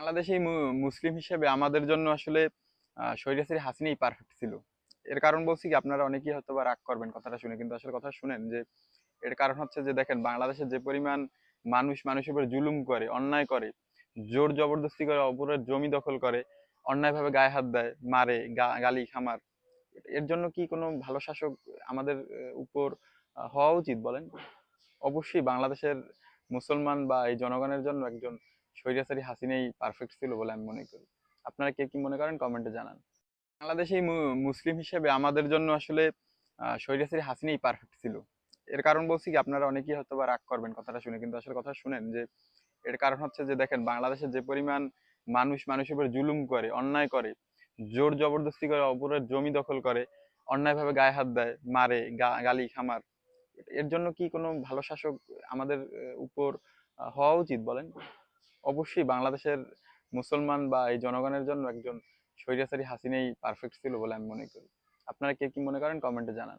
বাংলাদেশে মুসলিম হিসেবে আমাদের জন্য আসলে স্বৈরাচারী হাসিনাই পারফেক্ট ছিল। এর কারণ বলছি কি, আপনারা অনেকেই হয়তো বা রাগ করবেন কথাটা শুনে, কিন্তু আসলে কথা শুনেন যে, এর কারণ হচ্ছে যে, দেখেন বাংলাদেশে যে পরিমাণ মানুষ মানুষের উপর জুলুম করে, অন্যায় করে, জোর জবরদস্তি করে, অপরের জমি দখল করে, অন্যায়ভাবে গায়ে হাত দেয়, মারে গালি, খামার, এর জন্য কি কোনো ভালো শাসক আমাদের উপর হওয়া উচিত বলেন? অবশ্যই বাংলাদেশের মুসলমান বা এই জনগণের জন্য একজন স্বৈরাচারী হাসিনাই পারফেক্ট ছিল বলে আমি মনে করি। আপনারা কে কি মনে করেন কমেন্টে জানান। বাংলাদেশে মুসলিম হিসেবে আমাদের জন্য আসলে আহ, স্বৈরাচারী হাসিনাই পারফেক্ট ছিল। এর কারণ বলছি কি আপনারা অনেকেই হয়তো বা রাগ করবেন কথাটা শুনে কিন্তু আসলে কথা শুনেন যে এর কারণ হচ্ছে যে দেখেন বাংলাদেশে যে পরিমাণ মানুষ মানুষের উপর জুলুম করে অন্যায় করে জোর জবরদস্তি করে অপরের জমি দখল করে অন্যায়ভাবে গায়ে হাত দেয় মারে গালি খামার এর জন্য কি কোনো ভালো শাসক আমাদের উপর হওয়া উচিত বলেন? অবশ্যই বাংলাদেশের মুসলমান বা এই জনগণের জন্য একজন স্বৈরাচারী হাসিনাই পারফেক্ট ছিল বলে আমি মনে করি। আপনারা কে কি মনে করেন? কমেন্টে জানান।